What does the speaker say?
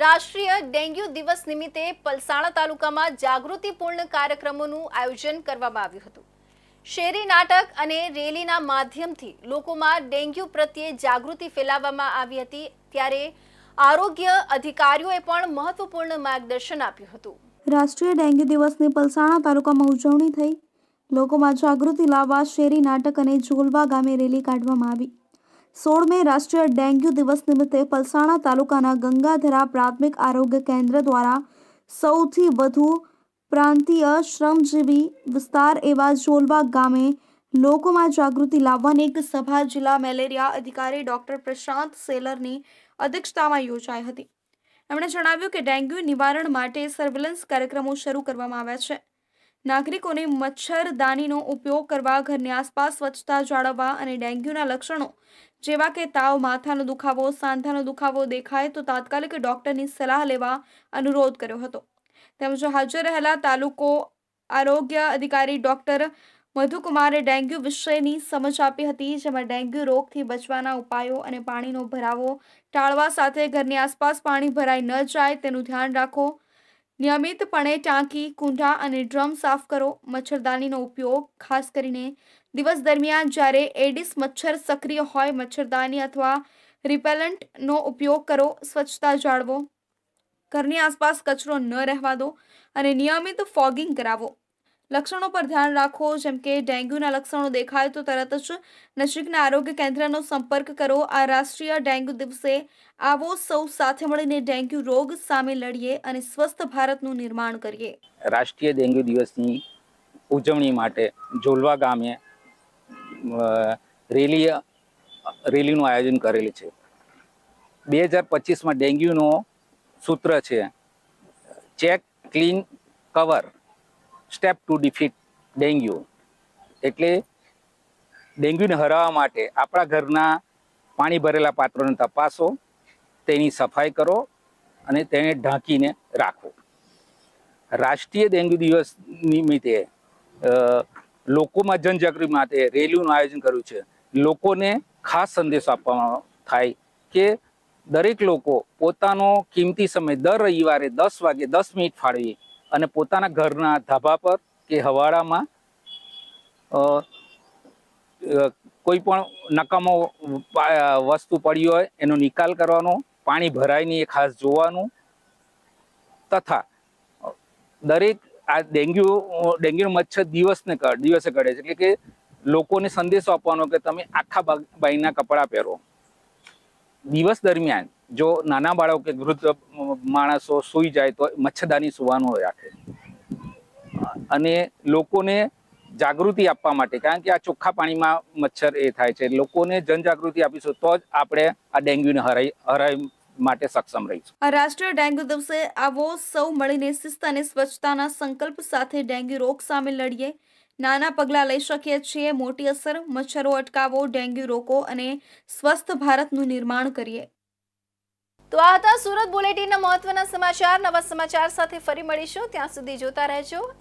રાષ્ટ્રીય ડેન્ગ્યુ દિવસ નિમિત્તે પલસાણા તાલુકામાં જાગૃતિપૂર્ણ કાર્યક્રમોનું આયોજન કરવામાં આવ્યું હતું. શેરી નાટક અને રેલીના માધ્યમથી લોકોમાં ડેન્ગ્યુ પ્રત્યે જાગૃતિ ફેલાવવામાં આવી હતી, ત્યારે આરોગ્ય અધિકારીઓએ પણ મહત્વપૂર્ણ માર્ગદર્શન આપ્યું હતું. રાષ્ટ્રીય ડેન્ગ્યુ દિવસની પલસાણા તાલુકામાં ઉજવણી થઈ. લોકોમાં જાગૃતિ લાવવા શેરી નાટક અને ઝોલવા ગામે રેલી કાઢવામાં આવી. સોળ મે રાષ્ટ્રીય ડેન્ગ્યુ દિવસ નિમિત્તે પલસાણા તાલુકાના ગંગાધરા પ્રાથમિક આરોગ્ય કેન્દ્ર દ્વારા સૌથી વધુ પ્રાંતીય શ્રમજીવી વિસ્તાર એવા જોલવા ગામે લોકોમાં જાગૃતિ લાવવાની એક સભા જિલ્લા મેલેરિયા અધિકારી ડોક્ટર પ્રશાંત સેલરની અધ્યક્ષતામાં યોજાઈ હતી. એમણે જણાવ્યું કે ડેન્ગ્યુ નિવારણ માટે સર્વેલન્સ કાર્યક્રમો શરૂ કરવામાં આવ્યા છે. નાગરિકોને મચ્છરદાનીનો ઉપયોગ કરવા, ઘરની આસપાસ સ્વચ્છતા જાળવવા અને ડેન્ગ્યુના લક્ષણો જેવા કે તાવ, માથાનો દુખાવો, સાંધાનો દુખાવો દેખાય તો તાત્કાલિક ડોક્ટરની સલાહ લેવા અનુરોધ કર્યો હતો. તેમજ હાજર રહેલા તાલુકો આરોગ્ય અધિકારી ડોક્ટર મધુકુમારે ડેન્ગ્યુ વિષયની સમજ આપી હતી, જેમાં ડેન્ગ્યુ રોગથી બચવાના ઉપાયો અને પાણીનો ભરાવો ટાળવા સાથે ઘરની આસપાસ પાણી ભરાઈ ન જાય તેનું ધ્યાન રાખો નિયમિતપણે ટાંકી કુંડા અને ડ્રમ સાફ કરો. મચ્છરદાનીનો ઉપયોગ ખાસ કરીને દિવસ દરમિયાન જ્યારે એડિસ મચ્છર સક્રિય હોય, મચ્છરદાની અથવા રિપેલન્ટનો ઉપયોગ કરો. સ્વચ્છતા જાળવો. ઘરની આસપાસ કચરો ન રહેવા દો અને નિયમિત ફોગિંગ કરાવો. લક્ષણો પર ધ્યાન રાખો, જેમ કે ડેન્ગ્યુના લક્ષણો દેખાય તો તરત જ નજીકના આરોગ્ય કેન્દ્રનો સંપર્ક કરો. આ રાષ્ટ્રીય ડેન્ગ્યુ દિવસે આવો સૌ સાથે મળીને ડેન્ગ્યુ રોગ સામે લડીએ અને સ્વસ્થ ભારતનું નિર્માણ કરીએ. રાષ્ટ્રીય ડેન્ગ્યુ દિવસની ઉજવણી માટે જોલવા ગામે રેલી, રેલીનું આયોજન કરેલું છે. બે હજાર પચીસમાં ડેન્ગ્યુનો સૂત્ર છે, check, clean, cover. Step to defeat dengue એટલે ડેન્ગ્યુને હરાવવા માટે આપણા ઘરના પાણી ભરેલા પાત્રોને તપાસો, તેની સફાઈ કરો અને તેને ઢાંકીને રાખો. રાષ્ટ્રીય ડેન્ગ્યુ દિવસ નિમિત્તે લોકોમાં જનજાગૃતિ માટે રેલીનું આયોજન કર્યું છે. લોકોને ખાસ સંદેશો આપવામાં થાય કે દરેક લોકો પોતાનો કિંમતી સમય દર રવિવારે દસ વાગે દસ મિનિટ ફાળવી અને પોતાના ઘરના ધાબા પર કે હવાડામાં કોઈ પણ નકામો વસ્તુ પડી હોય, એનો નિકાલ કરવાનો, પાણી ભરાય નહીં એ ખાસ જોવાનું, તથા, દરેક આ ડેન્ગ્યુ ડેન્ગ્યુ મચ્છર દિવસને દિવસે કરે છે. એટલે કે લોકોને સંદેશો આપવાનો કે તમે આખા બાઈના કપડાં પહેરો. દિવસ દરમિયાન જો નાના બાળકો કે વૃદ્ધ માણસો સૂઈ જાય તો મચ્છરદાની સુવાનું રાખે. અને લોકોને જાગૃતિ આપવા માટે, કારણ કે આ ચોખ્ખા પાણીમાં મચ્છર એ થાય છે, લોકોને જનજાગૃતિ આપીશું તો જ આપણે આ ડેન્ગ્યુને હરાઈ હરાઈ માટે સક્ષમ રહીશું. રાષ્ટ્રીય ડેન્ગ્યુ દિવસે આવો સૌ મળીને શિસ્ત અને સ્વચ્છતાના સંકલ્પ સાથે ડેન્ગ્યુ રોગ સામે લડીએ. નાના પગલાં લઈ શકીએ છીએ, મોટી અસર, મચ્છરો અટકાવો, ડેન્ગ્યુ રોકો અને સ્વસ્થ ભારતનું નિર્માણ કરીએ. તો આ હતા સુરત બુલેટિનના મહત્વના સમાચાર. નવા સમાચાર સાથે ફરી મળીશું. ત્યાં સુધી જોતા રહેજો.